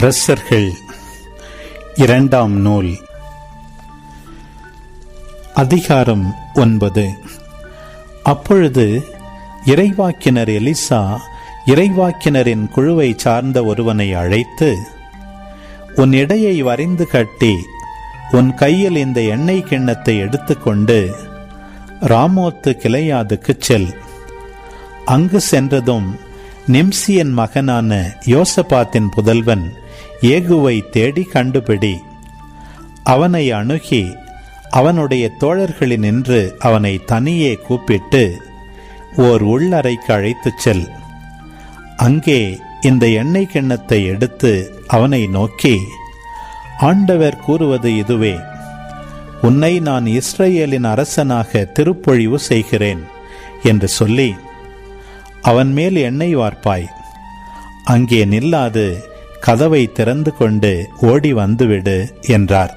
அரசர்கள். இரண்டாம் நூல். அதிகாரம் ஒன்பது. அப்பொழுது இறைவாக்கினர் எலிசா இறைவாக்கினரின் குழுவை சார்ந்த ஒருவனை அழைத்து உன் இடையை வரைந்து கட்டி உன் கையில் இந்த எண்ணெய் கிண்ணத்தை எடுத்துக்கொண்டு ராமோத்து கிளையாதுக்குச் செல். அங்கு சென்றதும் நிம்சியன் மகனான யோசபாத்தின் புதல்வன் ஏகுவை தேடி கண்டுபிடி. அவனை அணுகி அவனுடைய தோழர்களில் நின்று அவனை தனியே கூப்பிட்டு ஓர் உள்ளறைக்கு அழைத்துச் செல். அங்கே இந்த எண்ணெய் கிண்ணத்தை எடுத்து அவனை நோக்கி ஆண்டவர் கூறுவது இதுவே. உன்னை நான் இஸ்ரேலின் அரசனாக திருப்பொழிவு செய்கிறேன் என்று சொல்லி அவன் மேல் எண்ணெய் வார்ப்பாய். அங்கே நில்லாது கதவை திறந்து கொண்டு ஓடி வந்துவிடு என்றார்.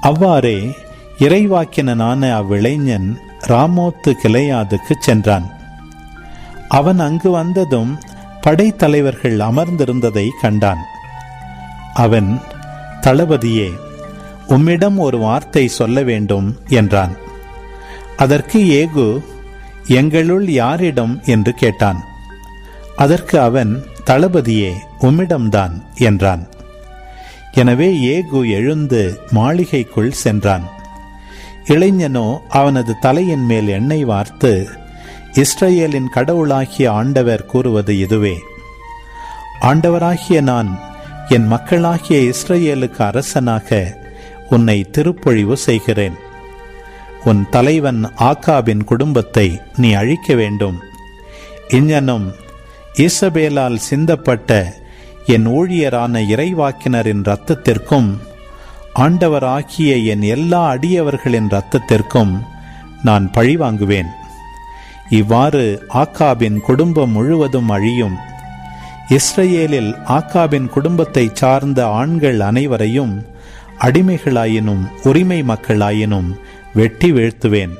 அவ்வாறே இறைவாக்கினனான அவ்விளைஞன் ராமோத்து கிளையாதுக்கு சென்றான். அவன் அங்கு வந்ததும் படைத்தலைவர்கள் அமர்ந்திருந்ததை கண்டான். அவன் தளபதியே உம்மிடம் ஒரு வார்த்தை சொல்ல வேண்டும் என்றான். அதற்கு ஏகு எங்களுள் யாரிடம்? என்று கேட்டான். அதற்கு அவன் தளபதியே உம்மிடம்தான் என்றான். எனவே ஏகு எழுந்து மாளிகைக்குள் சென்றான். இளைஞனோ அவனது தலையின் மேல் எண்ணெய் வார்த்து இஸ்ரேலின் கடவுளாகிய ஆண்டவர் கூறுவது இதுவே. ஆண்டவராகிய நான் என் மக்களாகிய இஸ்ரேலுக்கு அரசனாக உன்னை திருப்பொழிவு செய்கிறேன். உன் தலைவன் ஆக்காபின் குடும்பத்தை நீ அழிக்க வேண்டும். இஞ்ஞனும் இசபேலால் சிந்தப்பட்ட என் ஊழியரான இறைவாக்கினரின் இரத்தத்திற்கும் ஆண்டவராகிய என் எல்லா அடியவர்களின் இரத்தத்திற்கும் நான் பழிவாங்குவேன். இவ்வாறு ஆக்காபின் குடும்பம் முழுவதும் அழியும். இஸ்ரேலில் ஆக்காபின் குடும்பத்தை சார்ந்த ஆண்கள் அனைவரையும் அடிமைகளாயினும் உரிமை மக்களாயினும் வெட்டி வீழ்த்துவேன்.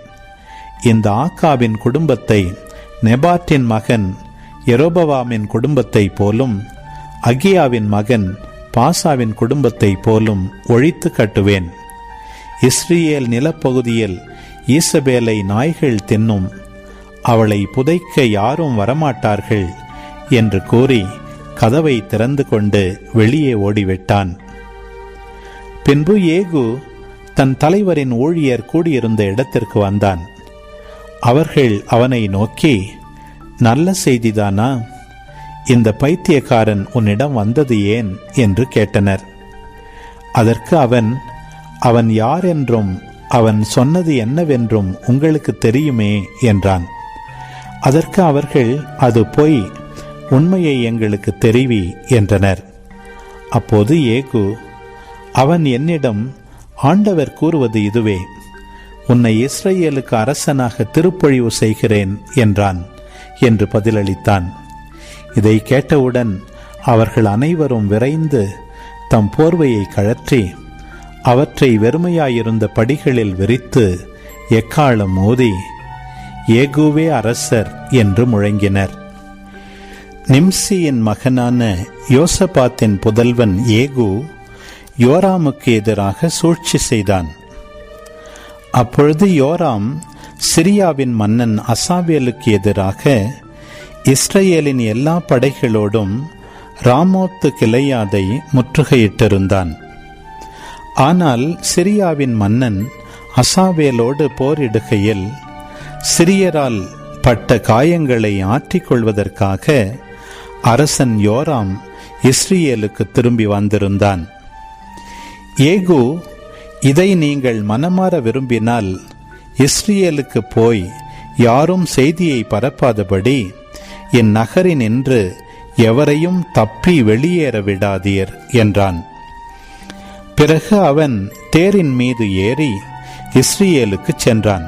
இந்த ஆக்காவின் குடும்பத்தை நெபாட்டின் மகன் எரோபவாமின் குடும்பத்தைப் போலும் அகியாவின் மகன் பாசாவின் குடும்பத்தைப் போலும் ஒழித்து கட்டுவேன். இஸ்ரேல் நிலப்பகுதியில் ஈசபேலை நாய்கள் தின்னும் அவளை புதைக்க யாரும் வரமாட்டார்கள் என்று கூறி கதவை திறந்து கொண்டு வெளியே ஓடிவிட்டான். பின்பு ஏகு தன் தலைவரின் ஊழியர் கூடியிருந்த இடத்திற்கு வந்தான். அவர்கள் அவனை நோக்கி நல்ல செய்திதானா? இந்த பைத்தியக்காரன் உன்னிடம் வந்தது ஏன்? என்று கேட்டனர். அதற்கு அவன் அவன் யார் என்றும் அவன் சொன்னது என்னவென்றும் உங்களுக்கு தெரியுமே என்றான். அதற்கு அவர்கள் அது பொய் உண்மையை எங்களுக்கு தெரிவி என்றனர். அப்போது ஏகு அவன் என்னிடம் ஆண்டவர் கூறுவது இதுவே உன்னை இஸ்ரேலுக்கு அரசனாக திருப்பொழிவு செய்கிறேன் என்றான். என்று பதிலளித்தான். இதை கேட்டவுடன் அவர்கள் அனைவரும் விரைந்து தம் போர்வையை கழற்றி அவற்றை வெறுமையாயிருந்த படிகளில் விரித்து எக்காலம் மோதி ஏகுவே அரசர் என்று முழங்கினர். நிம்சியின் மகனான யோசபாத்தின் புதல்வன் ஏகு யோராமுக்கு எதிராக சூழ்ச்சி செய்தான். அப்பொழுது யோராம் சிரியாவின் மன்னன் அசாவேலுக்கு எதிராக இஸ்ரேலின் எல்லா படைகளோடும் ராமோத்து கிளையாதை முற்றுகையிட்டிருந்தான். ஆனால் சிரியாவின் மன்னன் அசாவேலோடு போரிடுகையில் சிரியரால் பட்ட காயங்களை ஆற்றிக்கொள்வதற்காக அரசன் யோராம் இஸ்ரேலுக்கு திரும்பி வந்திருந்தான். ஏகு இதை நீங்கள் மனமாற விரும்பினால் இஸ்ரேலுக்கு போய் யாரும் செய்தியை பரப்பாதபடி என் நகரின் என்று எவரையும் தப்பி வெளியேற விடாதீர் என்றான். பிறகு அவன் தேரின் மீது ஏறி இஸ்ரேலுக்கு சென்றான்.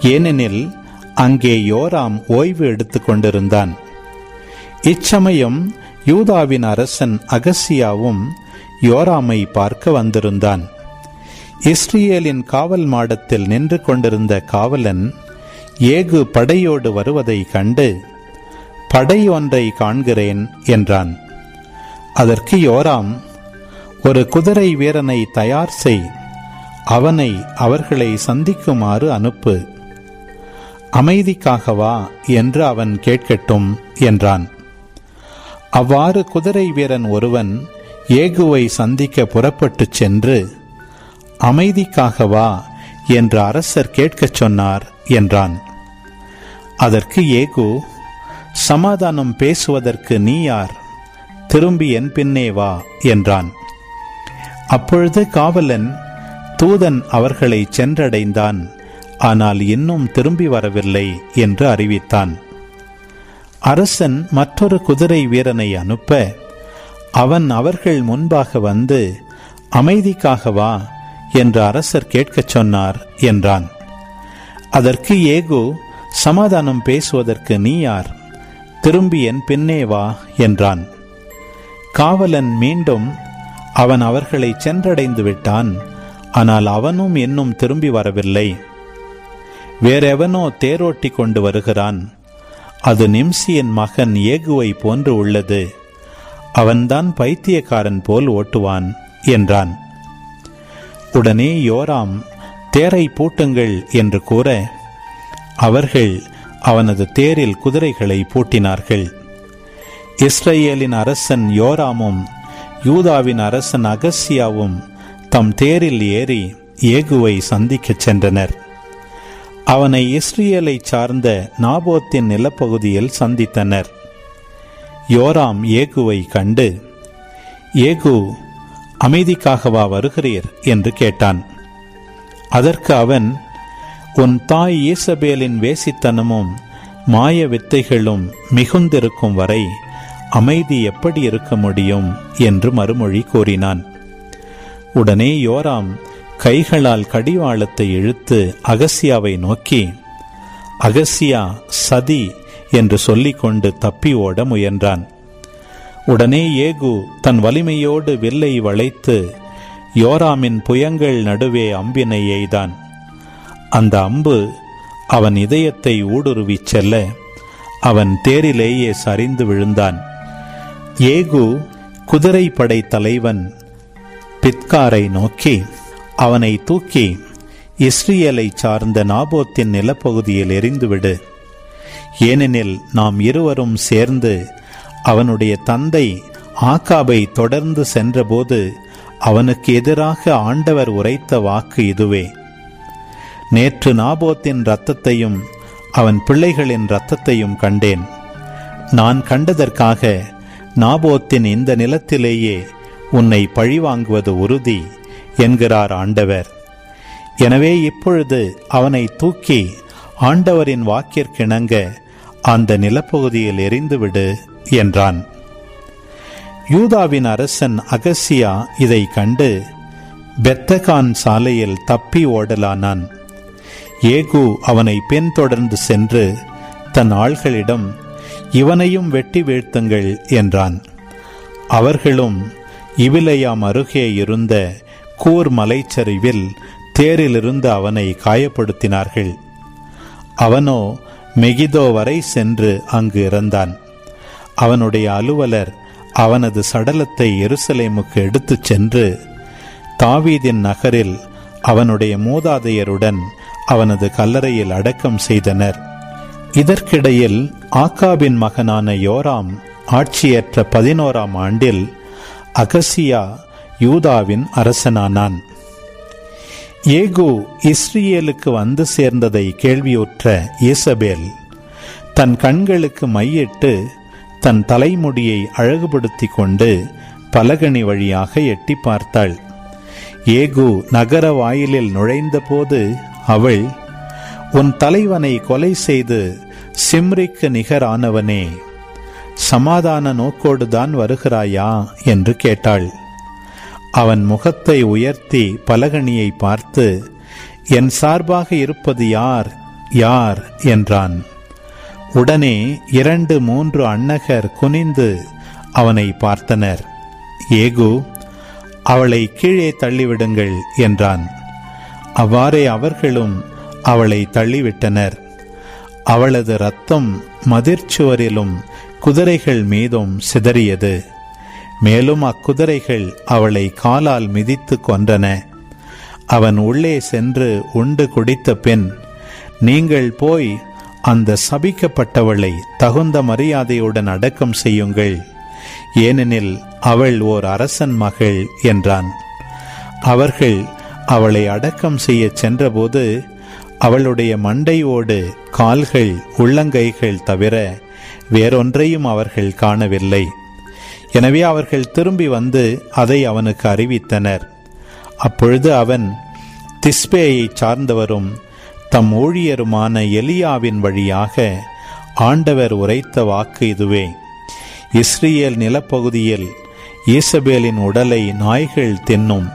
ஏனெனில் அங்கே யோராம் ஓய்வு எடுத்து கொண்டிருந்தான். இச்சமயம் யூதாவின் அரசன் அகசியாவும் யோராமை பார்க்க வந்திருந்தான். இஸ்ரேலின் காவல் மாடத்தில் நின்று கொண்டிருந்த காவலன் ஏகு படையோடு வருவதை கண்டு படை ஒன்றை காண்கிறேன் என்றான். அதற்கு யோராம் ஒரு குதிரை வீரனை தயார் செய் அவனை அவர்களை சந்திக்குமாறு அனுப்பு. அமைதிக்காகவா என்று அவன் கேட்கட்டும் என்றான். அவ்வாறு குதிரை வீரன் ஒருவன் ஏகுவை சந்திக்க புறப்பட்டுச் சென்று அமைதிக்காகவா என்று அரசர் கேட்கச் சொன்னார் என்றான். அதற்கு ஏகு சமாதானம் பேசுவதற்கு நீ யார்? திரும்பி என் பின்னே வா என்றான். அப்பொழுது காவலன் தூதன் அவர்களை சென்றடைந்தான். ஆனால் இன்னும் திரும்பி வரவில்லை என்று அறிவித்தான். அரசன் மற்றொரு குதிரை வீரனை அனுப்ப அவன் அவர்கள் முன்பாக வந்து அமைதிக்காகவா என்று அரசர் கேட்கச் சொன்னார் என்றான். அதற்கு ஏகு சமாதானம் பேசுவதற்கு நீ யார்? திரும்பி என் பின்னே வா என்றான். காவலன் மீண்டும் அவன் அவர்களை சென்றடைந்து விட்டான் ஆனால் அவனும் இன்னும் திரும்பி வரவில்லை. வேறெவனோ தேரோட்டி கொண்டு வருகிறான். அது நிம்சியின் மகன் ஏகுவை போன்று உள்ளது. அவன்தான் பைத்தியக்காரன் போல் ஓட்டுவான் என்றான். உடனே யோராம் தேரை பூட்டுங்கள் என்று கூற அவர்கள் அவனது தேரில் குதிரைகளை பூட்டினார்கள். இஸ்ரேலின் அரசன் யோராமும் யூதாவின் அரசன் அகசியாவும் தம் தேரில் ஏறி ஏகுவை சந்திக்கச் சென்றனர். அவனை இஸ்ரேலை சார்ந்த நாபோத்தின் நிலப்பகுதியில் சந்தித்தனர். யோராம் ஏகுவை கண்டு ஏகு அமைதிக்காகவா வருகிறீர்? என்று கேட்டான். அதற்கு அவன் உன் தாய் ஈசபேலின் வேசித்தனமும் மாய வித்தைகளும் மிகுந்திருக்கும் வரை அமைதி எப்படி இருக்க முடியும்? என்று மறுமொழி கூறினான். உடனே யோராம் கைகளால் கடிவாளத்தை இழுத்து அகசியாவை நோக்கி அகசியா சதி என்று சொல்லிக்கொண்டு தப்பி ஓட முயன்றான். உடனே ஏகு தன் வலிமையோடு வில்லை வளைத்து யோராமின் புயங்கள் நடுவே அம்பினை எய்தான். அந்த அம்பு அவன் இதயத்தை ஊடுருவிச் செல்ல அவன் தேரிலேயே சரிந்து விழுந்தான். ஏகு குதிரைப்படை தலைவன் பித்காரை நோக்கி அவனை தூக்கி இஸ்ரேலை சார்ந்த நாபோத்தின் நிலப்பகுதியில் எரிந்துவிடு ஏனெனில் நாம் இருவரும் சேர்ந்து அவனுடைய தந்தை ஆக்காபை தொடர்ந்து சென்றபோது அவனுக்கு எதிராக ஆண்டவர் உரைத்த வாக்கு இதுவே. நேற்று நாபோத்தின் இரத்தத்தையும் அவன் பிள்ளைகளின் இரத்தத்தையும் கண்டேன். நான் கண்டதற்காக நாபோத்தின் இந்த நிலத்திலேயே உன்னை பழிவாங்குவது உறுதி என்கிறார் ஆண்டவர். எனவே இப்பொழுது அவனை தூக்கி ஆண்டவரின் வாக்கிற்கிணங்க அந்த நிலப்பகுதியில் எரிந்துவிடு. என்றான். யூதாவின் அரசன் அகசியா இதை கண்டு பெத்தகான் சாலையில் தப்பி ஓடலானான். ஏகு அவனை பின்தொடர்ந்து சென்று தன் ஆள்களிடம் இவனையும் வெட்டி வீழ்த்துங்கள் என்றான். அவர்களும் இவிலையாம் அருகே இருந்த கூர் மலைச்சரிவில் தேரிலிருந்து அவனை காயப்படுத்தினார்கள். அவனோ மெகிதோ வரை சென்று அங்கு இறந்தான். அவனுடைய அலுவலர் அவனது சடலத்தை எருசலேமுக்கு எடுத்துச் சென்று தாவீதின் நகரில் அவனுடைய மூதாதையருடன் அவனது கல்லறையில் அடக்கம் செய்தனர். இதற்கிடையில் ஆக்காபின் மகனான யோராம் ஆட்சியற்ற பதினோராம் ஆண்டில் அகசியா யூதாவின் அரசனானான். ஏகு இஸ்ரேலுக்கு வந்து சேர்ந்ததை கேள்வியுற்ற இசபேல் தன் கண்களுக்கு மையிட்டு தன் தலைமுடியை அழகுபடுத்தி கொண்டு பலகணி வழியாக எட்டி பார்த்தாள். ஏகு நகர வாயிலில் நுழைந்தபோது அவள் உன் தலைவனை கொலை செய்து சிம்ரிக்கு நிகரானவனே சமாதான நோக்கோடுதான் வருகிறாயா? என்று கேட்டாள். அவன் முகத்தை உயர்த்தி பலகணியை பார்த்து என் சார்பாக இருப்பது யார்? யார்? என்றான். உடனே இரண்டு மூன்று அன்னகர் குனிந்து அவனை பார்த்தனர். ஏகு அவளை கீழே தள்ளிவிடுங்கள் என்றான். அவ்வாறே அவர்களும் அவளை தள்ளிவிட்டனர். அவளது ரத்தம் மதிர்ச்சுவரிலும் குதிரைகள் மீதும் சிதறியது. மேலும் அக்குதிரைகள் அவளை காலால் மிதித்து கொன்றன. அவன் உள்ளே சென்று உண்டு குடித்த பின் நீங்கள் போய் அந்த சபிக்கப்பட்டவளை தகுந்த மரியாதையுடன் அடக்கம் செய்யுங்கள். ஏனெனில் அவள் ஓர் அரசன் மகள் என்றான். அவர்கள் அவளை அடக்கம் செய்ய சென்றபோது அவளுடைய மண்டையோடு கால்கள் உள்ளங்கைகள் தவிர வேறொன்றையும் அவர்கள் காணவில்லை. எனவே அவர்கள் திரும்பி வந்து அதை அவனுக்கு அறிவித்தனர். அப்பொழுது அவன் திஸ்பேயை சார்ந்தவரும் தம் ஊழியருமான எலியாவின் வழியாக ஆண்டவர் உரைத்த வாக்கு இதுவே. இஸ்ரேல் நிலப்பகுதியில் ஈசபேலின் உடலை நாய்கள் தின்னும்.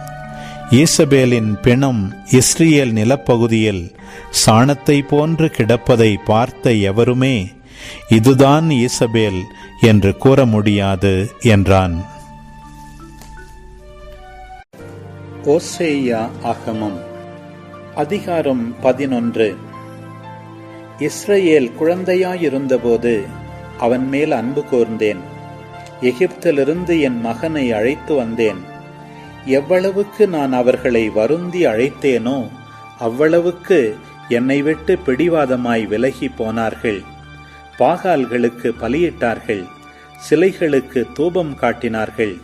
ஈசபேலின் பிணம் இஸ்ரேல் நிலப்பகுதியில் சாணத்தை போன்று கிடப்பதை பார்த்த எவருமே இதுதான் ஈசபேல் என்று கூற முடியாது என்றான். ஓசேயா அகமம் அதிகாரம் பதினொன்று. இஸ்ரேல் குழந்தையாயிருந்தபோது அவன் மேல் அன்பு கூர்ந்தேன். எகிப்திலிருந்து என் மகனை அழைத்து வந்தேன். எவ்வளவுக்கு நான் அவர்களை வருந்தி அழைத்தேனோ அவ்வளவுக்கு என்னை விட்டு பிடிவாதமாய் விலகி போனார்கள். பாகால்களுக்கு பலியிட்டார்கள் சிலைகளுக்கு தூபம் காட்டினார்கள்.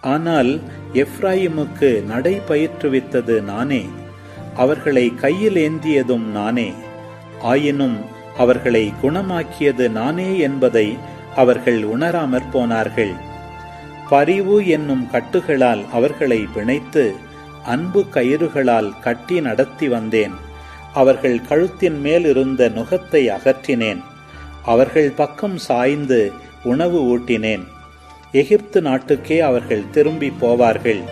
ஆனால் எஃப்ராயிமுக்கு நடை பயிற்றுவித்தது நானே. அவர்களை கையில் ஏந்தியதும் நானே. ஆயினும் அவர்களை குணமாக்கியது நானே என்பதை அவர்கள் உணராமற் போனார்கள். பரிவு என்னும் கட்டுகளால் அவர்களை பிணைத்து அன்பு கயிறுகளால் கட்டி நடத்தி வந்தேன். அவர்கள் கழுத்தின் மேல் இருந்த நுகத்தை அகற்றினேன். அவர்கள் பக்கம் சாய்ந்து உணவு ஊட்டினேன். எகிப்து நாட்டுக்கே அவர்கள் திரும்பி போவார்கள்.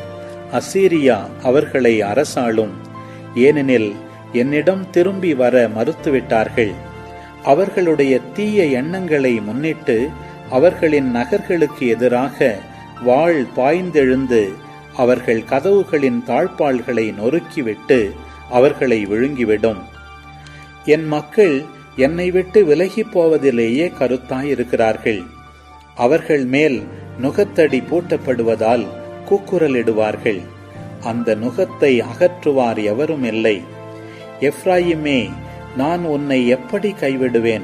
அசீரியா அவர்களை அரசாளும். ஏனெனில் என்னிடம் திரும்பி வர மறுத்துவிட்டார்கள். அவர்களுடைய தீய எண்ணங்களை முன்னிட்டு அவர்களின் நகர்களுக்கு எதிராக வாழ் பாய்ந்தெழுந்து அவர்கள் கதவுகளின் தாழ்பாள்களை நொறுக்கிவிட்டு அவர்களை விழுங்கிவிடும். என் மக்கள் என்னை விட்டு விலகி போவதிலேயே கருத்தாயிருக்கிறார்கள். அவர்கள் மேல் நுகத்தடி பூட்டப்படுவதால் கூக்குரலிடுவார்கள். அந்த நுகத்தை அகற்றுவார் எவரும் இல்லை. எஃப்ராயிமே நான் உன்னை எப்படி கைவிடுவேன்?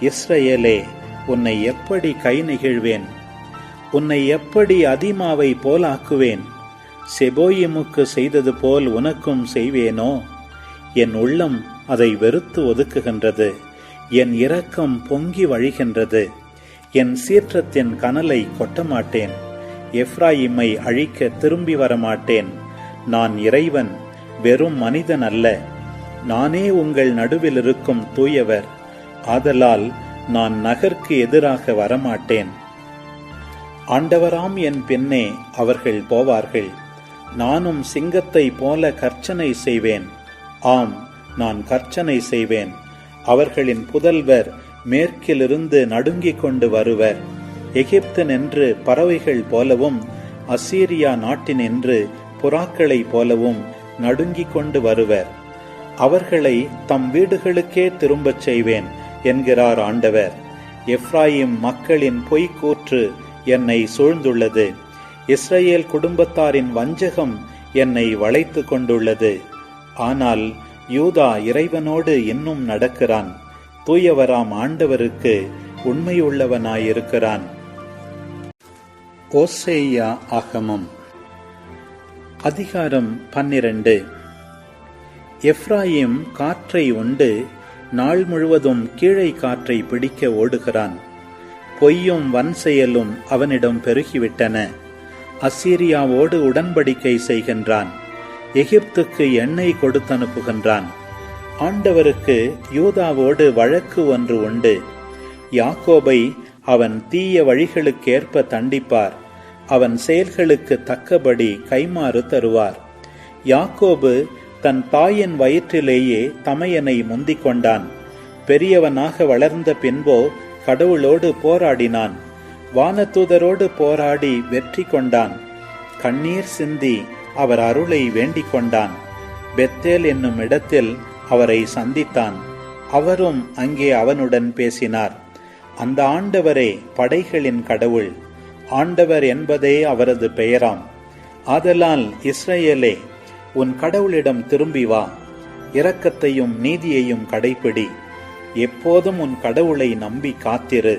இஸ்ரேலே உன்னை எப்படி கை நெகிழ்வேன்? உன்னை எப்படி அதிமாவை போலாக்குவேன்? செபோயிமுக்கு செய்தது போல் உனக்கும் செய்வேனோ? என் உள்ளம் அதை வெறுத்து ஒதுக்குகின்றது. என் இரக்கம் பொங்கி வழிகின்றது. என் சீற்றத்தின் கனலை கொட்டமாட்டேன். எஃப்ராயிமை அழிக்க திரும்பி வரமாட்டேன். நான் இறைவன் வெறும் மனிதன் அல்ல நானே உங்கள் நடுவில் இருக்கும் தூயவர். ஆதலால் நான் நகர்க்கு எதிராக வரமாட்டேன். ஆண்டவராம் என் பின்னே அவர்கள் போவார்கள். நானும் சிங்கத்தை போல கர்ச்சனை செய்வேன். ஆம் நான் கர்ச்சனை செய்வேன். அவர்களின் புதல்வர் மேற்கிலிருந்து நடுங்கிக் கொண்டு வருவர். எகிப்து நின்று பறவைகள் போலவும் அசீரியா நாட்டினின்று புறாக்களைப் போலவும் நடுங்கிக் கொண்டு வருவர். அவர்களை தம் வீடுகளுக்கே திரும்பச் செய்வேன் என்கிறார் ஆண்டவர். எஃப்ராயிம் மக்களின் பொய்க்கூற்று என்னை சூழ்ந்துள்ளது. இஸ்ரேல் குடும்பத்தாரின் வஞ்சகம் என்னை வளைத்து கொண்டுள்ளது. ஆனால் யூதா இறைவனோடு இன்னும் நடக்கிறான். தூயவராம் ஆண்டவருக்கு உண்மையுள்ளவனாயிருக்கிறான். ஓசேயா ஆகமம் அதிகாரம் பன்னிரண்டு. எஃப்ராயிம் காற்றை உண்டு நாள் முழுவதும் கீழே காற்றை பிடிக்க ஓடுகிறான். பொய்யும் வன் செயலும் அவனிடம் பெருகிவிட்டன. அசீரியாவோடு உடன்படிக்கை செய்கின்றான். எகிப்துக்கு எண்ணெய் கொடுத்தனுப்புகின்றான். ஆண்டவருக்கு யூதாவோடு வழக்கு ஒன்று உண்டு. யாக்கோபை அவன் தீய வழிகளுக்கேற்ப தண்டிப்பார். அவன் செயல்களுக்கு தக்கபடி கைமாறு தருவார். யாக்கோபு தன் தாயின் வயிற்றிலேயே தமையனை முந்திக் கொண்டான். பெரியவனாக வளர்ந்த பின்போ கடவுளோடு போராடினான். வானதூதரோடு போராடி வெற்றி கொண்டான். கண்ணீர் சிந்தி அவர் அருளை வேண்டிக் கொண்டான். பெத்தேல் என்னும் இடத்தில் அவரை சந்தித்தான். அவரும் அங்கே அவனுடன் பேசினார். அந்த ஆண்டவரே படைகளின் கடவுள். ஆண்டவர் என்பதே அவரது பெயராம். ஆதலால் இஸ்ரேலே உன் கடவுளிடம் திரும்பி வா. இரக்கத்தையும் நீதியையும் கடைப்பிடி. எப்போதும் உன் கடவுளை நம்பி காத்திரு.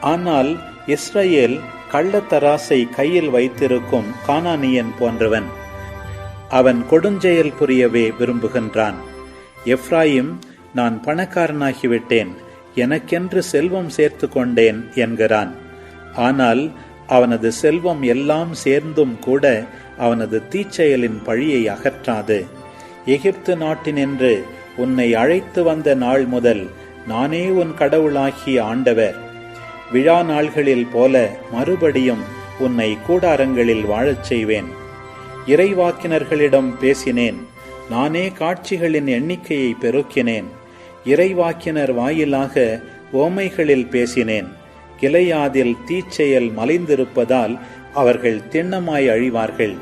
ஆனால் இஸ்ரேல் கள்ளத்தராசை கையில் வைத்திருக்கும் கானானியன் போன்றவன். அவன் கொடுஞ்செயல் புரியவே விரும்புகின்றான். எப்ராயிம் நான் பணக்காரனாகிவிட்டேன். எனக்கென்று செல்வம் சேர்த்து கொண்டேன் என்கிறான். ஆனால் அவனது செல்வம் எல்லாம் சேர்ந்தும் கூட அவனது தீச்செயலின் பழியை அகற்றாது. எகிப்து நாட்டினின்று உன்னை அழைத்து வந்த நாள் முதல் நானே உன் கடவுளாகிய ஆண்டவர். விழா நாள்களில் போல மறுபடியும் உன்னை கூடாரங்களில் வாழச் செய்வேன். இறைவாக்கினர்களிடம் பேசினேன் நானே காட்சிகளின் எண்ணிக்கையை பெருக்கினேன். இறைவாக்கினர் வாயிலாக ஓமைகளில் பேசினேன். கிளையாதில் தீச்செயல் மலைந்திருப்பதால் அவர்கள் திண்ணமாய் அழிவார்கள்.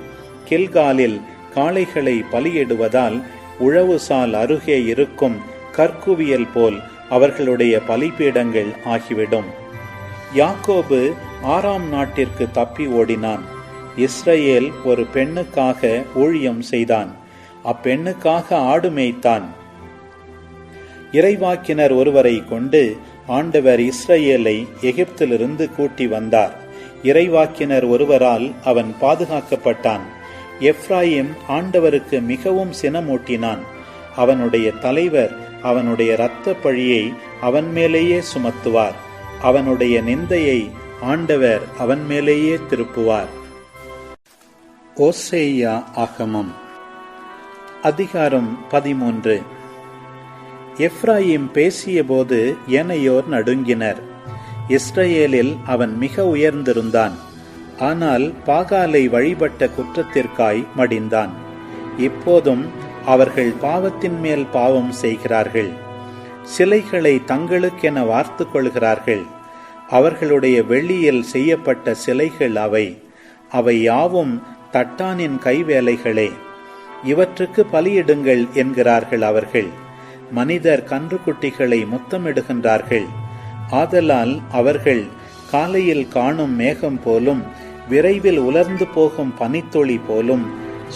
கில்காலில் காளைகளை பலியிடுவதால் உழவுசால் அருகே இருக்கும் கற்குவியல் போல் அவர்களுடைய பலிபீடங்கள் ஆகிவிடும். யாக்கோபு ஆறாம் நாட்டிற்கு தப்பி ஓடினான். இஸ்ரேல் ஒரு பெண்ணுக்காக ஊழியம் செய்தான். அப்பெண்ணுக்காக ஆடு மேய்த்தான். இறைவாக்கினர் ஒருவரை கொண்டு ஆண்டவர் இஸ்ரேலை எகிப்திலிருந்து கூட்டி வந்தார். இறைவாக்கினர் ஒருவரால் அவன் பாதுகாக்கப்பட்டான். எப்ராயிம் ஆண்டவருக்கு மிகவும் சினமூட்டினான். அவனுடைய தலைவர் அவனுடைய இரத்த பழியை அவன் மேலேயே சுமத்துவார். அவனுடைய நிந்தையை ஆண்டவர் அவன் மேலேயே திருப்புவார். ஓசேயா ஆகமம். அதிகாரம் பதிமூன்று. எப்ராயிம் பேசியபோது ஏனையோர் நடுங்கினர். இஸ்ரேலில் அவன் மிக உயர்ந்திருந்தான். ஆனால் பாகாலை வழிபட்ட குற்றத்திற்காய் மடிந்தான். இப்போதும் அவர்கள் பாவத்தின் மேல் பாவம் செய்கிறார்கள். சிலைகளை தங்களுக்கென வார்த்து கொள்கிறார்கள். அவர்களுடைய வெள்ளியில் செய்யப்பட்ட சிலைகள் அவை. அவை யாவும் தட்டானின் கைவேலைகளே. இவற்றுக்கு பலியிடுங்கள் என்கிறார்கள் அவர்கள். மனிதர் கன்றுக்குட்டிகளை முத்தமிடுகின்றார்கள். ஆதலால் அவர்கள் காலையில் காணும் மேகம் போலும் விரைவில் உலர்ந்து போகும் பனித்துளி போலும்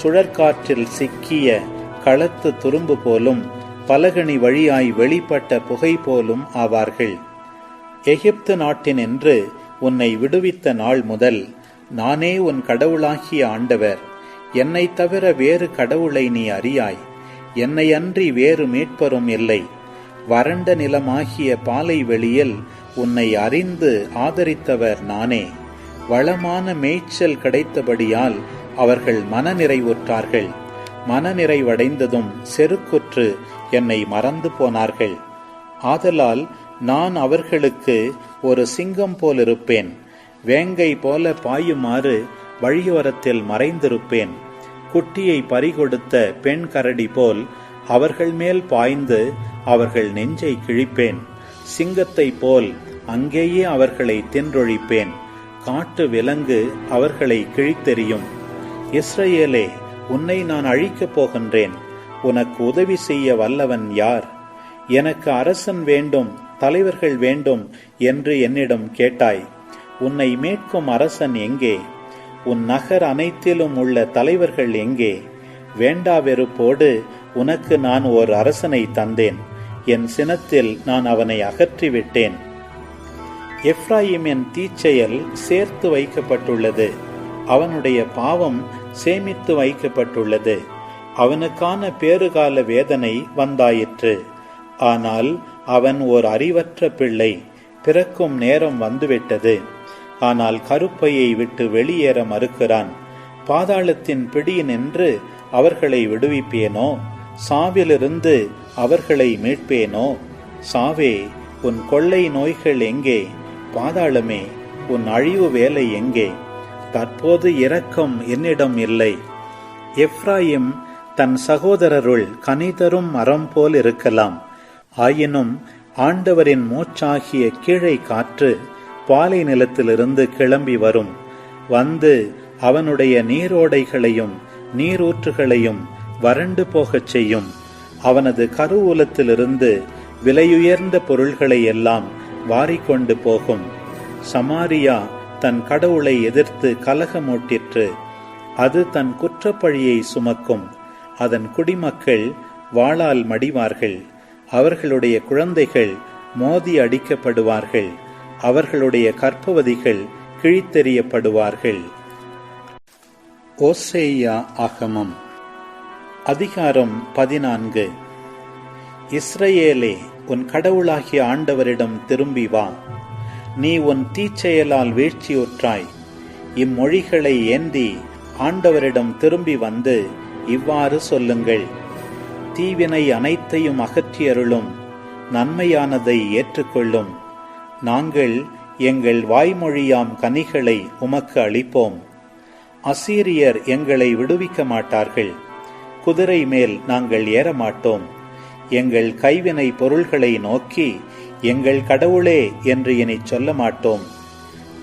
சுழற்காற்றில் சிக்கிய களத்து துரும்பு போலும் பலகணி வழியாய் வெளிப்பட்ட புகை போலும் ஆவார்கள். எகிப்து நாட்டின் என்று உன்னை விடுவித்த நாள் முதல் நானே உன் கடவுளாகிய ஆண்டவர். என்னை தவிர வேறு கடவுளை நீ அறியாய். என்னை அன்றி வேறு மீட்பரும் இல்லை. வறண்ட நிலமாகிய பாலை வெளியில் உன்னை அறிந்து ஆதரித்தவர் நானே. வளமான மேய்ச்சல் கிடைத்தபடியால் அவர்கள் மனநிறைவுற்றார்கள். மனநிறைவடைந்ததும் செருக்குற்று என்னை மறந்து போனார்கள். ஆதலால் நான் அவர்களுக்கு ஒரு சிங்கம் போலிருப்பேன். வேங்கை போல பாயுமாறு வழியோரத்தில் மறைந்திருப்பேன். குட்டியை பறிகொடுத்த பெண் கரடி போல் அவர்கள் மேல் பாய்ந்து அவர்கள் நெஞ்சை கிழிப்பேன். சிங்கத்தை போல் அங்கேயே அவர்களை தின்றொழிப்பேன். காட்டு விலங்கு அவர்களை கிழித்தெறியும். இஸ்ரேலே உன்னை நான் அழிக்கப் போகின்றேன். உனக்கு உதவி செய்ய வல்லவன் யார்? எனக்கு அரசன் வேண்டும் தலைவர்கள் வேண்டும் என்று என்னிடம் கேட்டாய். உன்னை மீட்கும் அரசன் எங்கே? உன் நகர் அனைத்திலும் உள்ள தலைவர்கள் எங்கே? வேண்டா வெறுப்போடு உனக்கு நான் ஓர் அரசனை தந்தேன். என் சினத்தில் நான் அவனை அகற்றிவிட்டேன். எப்ராயிமின் தீச்செயல் சேர்த்து வைக்கப்பட்டுள்ளது. அவனுடைய பாவம் சேமித்து வைக்கப்பட்டுள்ளது. அவனுக்கான பேறுகால வேதனை வந்தாயிற்று. ஆனால் அவன் ஓர் அறிவற்ற பிள்ளை. பிறக்கும் நேரம் வந்துவிட்டது. ஆனால் கருப்பையை விட்டு வெளியேற மறுக்கிறான். பாதாளத்தின் பிடியினின்று அவர்களை விடுவிப்பேனோ? சாவிலிருந்து அவர்களை மீட்பேனோ? சாவே உன் கொள்ளை நோய்கள் எங்கே? பாதாளமே உன் அழிவு வேலை எங்கே? தற்போது இரக்கம் என்னிடம் இல்லை. எப்ராயிம் தன் சகோதரருள் கனிதரும் மரம் போல் இருக்கலாம். ஆயினும் ஆண்டவரின் மூச்சாகிய கீழே காற்று பாலை நிலத்திலிருந்து கிளம்பி வரும். வந்து அவனுடைய நீரோடைகளையும் நீரூற்றுகளையும் வறண்டு போகச் செய்யும். அவனது கருவூலத்திலிருந்து விலையுயர்ந்த பொருள்களை எல்லாம் வாரிக்கொண்டு போகும். சமாரியா தன் கடவுளை எதிர்த்து கலகமூட்டிற்று. அது தன் குற்றப்பழியை சுமக்கும். அதன் குடிமக்கள் வாளால் மடிவார்கள். அவர்களுடைய குழந்தைகள் மோதி அடிக்கப்படுவார்கள். அவர்களுடைய கற்பவதிகள் கிழித்தெறியப்படுவார்கள். ஓசேயா ஆகமம் அதிகாரம் பதினான்கு. இஸ்ரேலே உன் கடவுளாகிய ஆண்டவரிடம் திரும்பி வா. நீ உன் தீச்செயலால் வீழ்ச்சியுற்றாய். இம்மொழிகளை ஏந்தி ஆண்டவரிடம் திரும்பி வந்து இவ்வாறு சொல்லுங்கள். தீவினை அனைத்தையும் அகற்றியருளும் நன்மையானதை ஏற்றுக்கொள்ளும். நாங்கள் எங்கள் வாய்மொழியாம் கனிகளை உமக்கு அளிப்போம். அசீரியர் எங்களை விடுவிக்க மாட்டார்கள். குதிரை மேல் நாங்கள் ஏறமாட்டோம். எங்கள் கைவினை பொருள்களை நோக்கி எங்கள் கடவுளே என்று இனி சொல்ல மாட்டோம்.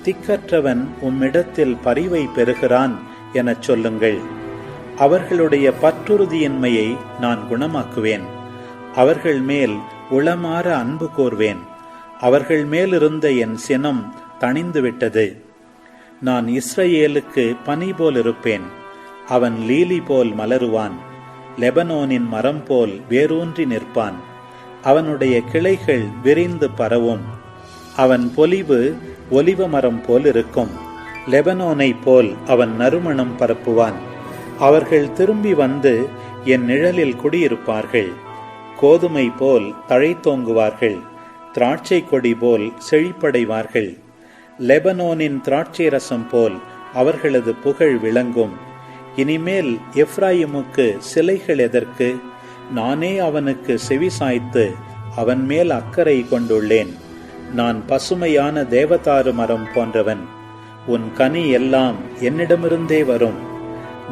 திக்கற்றவன் உம்மிடத்தில் பரிவை பெறுகிறான் எனச் சொல்லுங்கள். அவர்களுடைய பற்றுறுதியின்மையை நான் குணமாக்குவேன். அவர்கள் மேல் உளமாற அன்பு கூர்வேன். அவர்கள் மேலிருந்த என் சினம் தணிந்துவிட்டது. நான் இஸ்ரேலுக்கு பனி போல் இருப்பேன் அவன் லீலி போல் மலருவான். லெபனோனின் மரம் போல் வேரூன்றி நிற்பான். அவனுடைய கிளைகள் விரிந்து பரவும். அவன் பொலிவு ஒலிவ மரம் போல் இருக்கும் லெபனோனை போல் அவன் நறுமணம் பரப்புவான். அவர்கள் திரும்பி வந்து என் நிழலில் குடியிருப்பார்கள். கோதுமை போல் தழைத்தோங்குவார்கள். திராட்சை கொடி போல் செழிப்படைவார்கள். லெபனோனின் திராட்சை ரசம் போல் அவர்களது புகழ் விளங்கும். இனிமேல் எப்ராயிமுக்கு சிலைகள் எதற்கு? நானே அவனுக்கு செவி சாய்த்து அவன் மேல் அக்கறை கொண்டுள்ளேன். நான் பசுமையான தேவதாரு மரம் போன்றவன். உன் கனி எல்லாம் என்னிடமிருந்தே வரும்.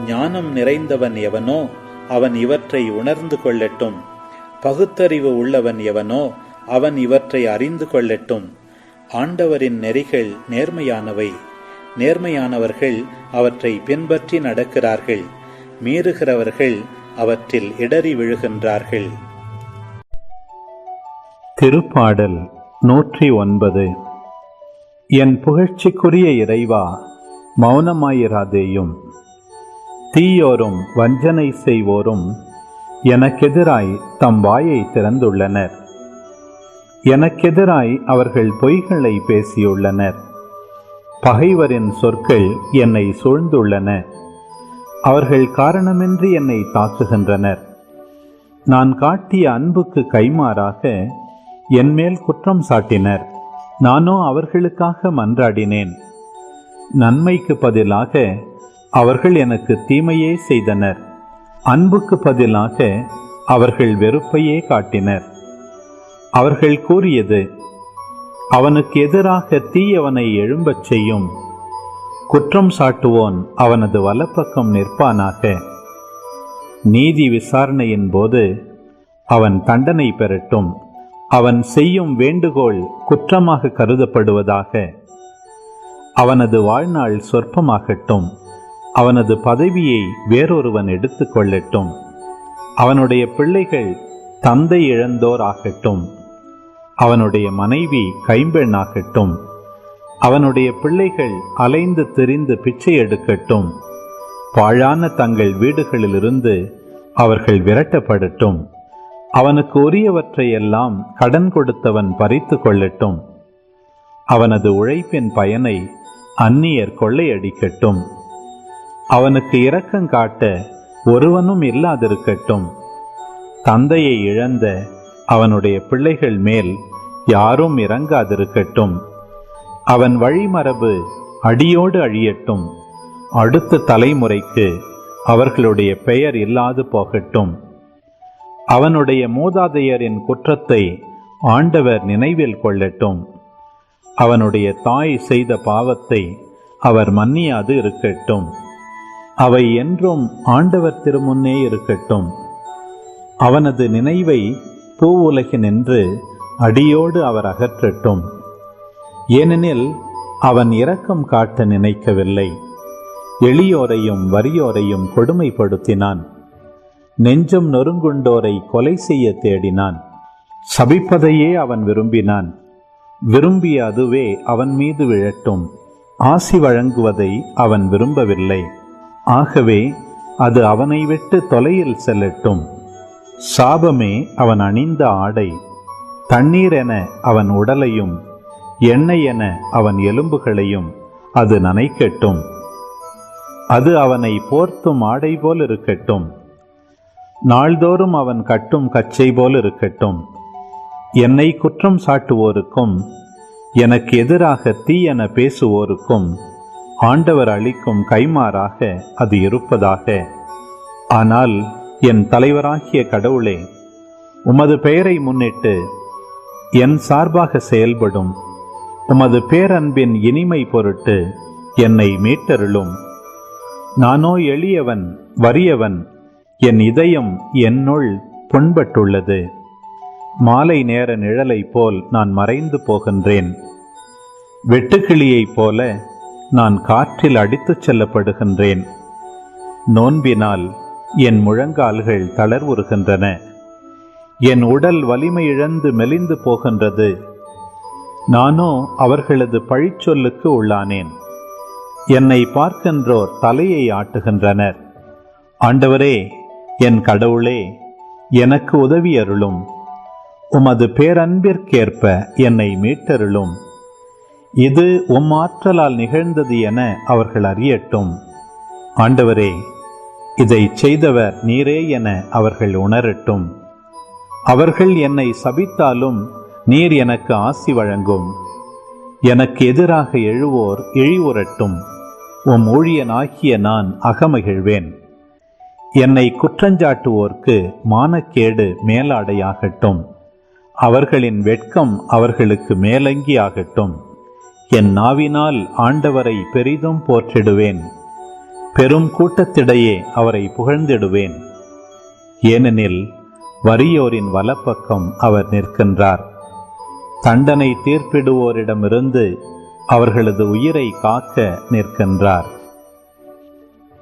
ஞானம் நிறைந்தவன் எவனோ அவன் இவற்றை உணர்ந்து கொள்ளட்டும். பகுத்தறிவு உள்ளவன் எவனோ அவன் இவற்றை அறிந்து கொள்ளட்டும். ஆண்டவரின் நெறிகள் நேர்மையானவை. நேர்மையானவர்கள் அவற்றை பின்பற்றி நடக்கிறார்கள். மீறுகிறவர்கள் அவற்றில் இடறி விழுகின்றார்கள். திருப்பாடல் நூற்றி ஒன்பது என் புகழ்ச்சிக்குரிய இறைவா மௌனமாயிராதேயும். தீயோரும் வஞ்சனை செய்வோரும் எனக்கெதிராய் தம் வாயை திறந்துள்ளனர். எனக்கெதிராய் அவர்கள் பொய்களை பேசியுள்ளனர். பகைவரின் சொற்கள் என்னை சூழ்ந்துள்ளன. அவர்கள் காரணமின்றி என்னை தாக்குகின்றனர். நான் காட்டிய அன்புக்கு கைமாறாக என்மேல் குற்றம் சாட்டினர். நானோ அவர்களுக்காக மன்றாடினேன். நன்மைக்கு பதிலாக அவர்கள் எனக்கு தீமையே செய்தனர். அன்புக்கு பதிலாக அவர்கள் வெறுப்பையே காட்டினர். அவர்கள் கூறியது அவனுக்கு எதிராக தீயவனை எழும்பச் செய்யும். குற்றம் சாட்டுவோன் அவனது வலப்பக்கம் நிற்பானாக. நீதி விசாரணையின் போது அவன் தண்டனை பெறட்டும். அவன் செய்யும் வேண்டுகோள் குற்றமாக கருதப்படுவதாக. அவனது வாழ்நாள் சொற்பமாகட்டும். அவனது பதவியை வேறொருவன் எடுத்துக்கொள்ளட்டும் அவனுடைய பிள்ளைகள் தந்தை இழந்தோர் ஆகட்டும் அவனுடைய மனைவி கைம்பெண்ணாகட்டும் அவனுடைய பிள்ளைகள் அலைந்து திரிந்து பிச்சை எடுக்கட்டும். பாழான தங்கள் வீடுகளிலிருந்து அவர்கள் விரட்டப்படட்டும். அவனுக்கு உரியவற்றையெல்லாம் கடன் கொடுத்தவன் பறித்து கொள்ளட்டும். அவனது உழைப்பின் பயனை அந்நியர் கொள்ளையடிக்கட்டும். அவனுக்கு இரக்கம் காட்ட ஒருவனும் இல்லாதிருக்கட்டும். தந்தையை இழந்த அவனுடைய பிள்ளைகள் மேல் யாரும் இறங்காதிருக்கட்டும். அவன் வழிமரபு அடியோடு அழியட்டும். அடுத்த தலைமுறைக்கு அவர்களுடைய பெயர் இல்லாது போகட்டும். அவனுடைய மூதாதையரின் குற்றத்தை ஆண்டவர் நினைவில் கொள்ளட்டும். அவனுடைய தாய் செய்த பாவத்தை அவர் மன்னியாது இருக்கட்டும். அவை என்றும் ஆண்டவர் திருமுன்னே இருக்கட்டும். அவனது நினைவை பூவுலகினின்று அடியோடு அவர் அகற்றட்டும். ஏனெனில் அவன் இரக்கம் காட்ட நினைக்கவில்லை. எளியோரையும் வறியோரையும் கொடுமைப்படுத்தினான். நெஞ்சம் நொறுங்குண்டோரை கொலை செய்ய தேடினான். சபிப்பதையே அவன் விரும்பினான். விரும்பிய அதுவே அவன் மீது விழட்டும். ஆசி வழங்குவதை அவன் விரும்பவில்லை. ஆகவே அது அவனை விட்டு தொலையில் செல்லட்டும். சாபமே அவன் அணிந்த ஆடை தண்ணீர் என அவன் உடலையும் எண்ணெய் என அவன் எலும்புகளையும் அது நனைக்கட்டும். அது அவனை போர்த்தும் ஆடை போல் இருக்கட்டும். நாள்தோறும் அவன் கட்டும் கச்சை போல் இருக்கட்டும். என்னை குற்றம் சாட்டுவோருக்கும் எனக்கு எதிராக தீ என பேசுவோருக்கும் ஆண்டவர் அளிக்கும் கைமாறாக அது இருப்பதாக. ஆனால் என் தலைவராகிய கடவுளே உமது பெயரை முன்னிட்டு என் சார்பாக செயல்படும் உமது பேரன்பின் இனிமை பொருட்டு என்னை மீட்டருளும். நானோ எளியவன் வறியவன் என் இதயம் என்னுள் புண்பட்டுள்ளது. மாலை நேர நிழலைப் போல் நான் மறைந்து போகின்றேன். வெட்டுக்கிளியைப் போல நான் காற்றில் அடித்துச் செல்லப்படுகின்றேன். நோன்பினால் என் முழங்கால்கள் தளர்வுறுகின்றன. என் உடல் வலிமை இழந்து மெலிந்து போகின்றது. நானோ அவர்களது பழிச்சொல்லுக்கு உள்ளானேன். என்னை பார்க்கின்றோர் தலையை ஆட்டுகின்றனர். ஆண்டவரே என் கடவுளே எனக்கு உதவி அருளும். உமது பேரன்பிற்கேற்ப என்னை மீட்டருளும். இது உம் ஆற்றலால் நிகழ்ந்தது என அவர்கள் அறியட்டும். ஆண்டவரே இதை செய்தவர் நீரே என அவர்கள் உணரட்டும். அவர்கள் என்னை சபித்தாலும் நீர் எனக்கு ஆசி வழங்கும். எனக்கு எதிராக எழுவோர் இழிவுறட்டும். உம் ஊழியனாகிய நான் அகமகிழ்வேன். என்னை குற்றஞ்சாட்டுவோர்க்கு மானக்கேடு மேலாடையாகட்டும். அவர்களின் வெட்கம் அவர்களுக்கு மேலங்கி ஆகட்டும் என் நாவினால் ஆண்டவரை பெரிதும் போற்றிடுவேன். பெரும் கூட்டத்திடையே அவரை புகழ்ந்திடுவேன். ஏனெனில் வறியோரின் வலப்பக்கம் அவர் நிற்கின்றார். தண்டனை தீர்ப்பிடுவோரிடமிருந்து அவர்களது உயிரை காக்க நிற்கின்றார்.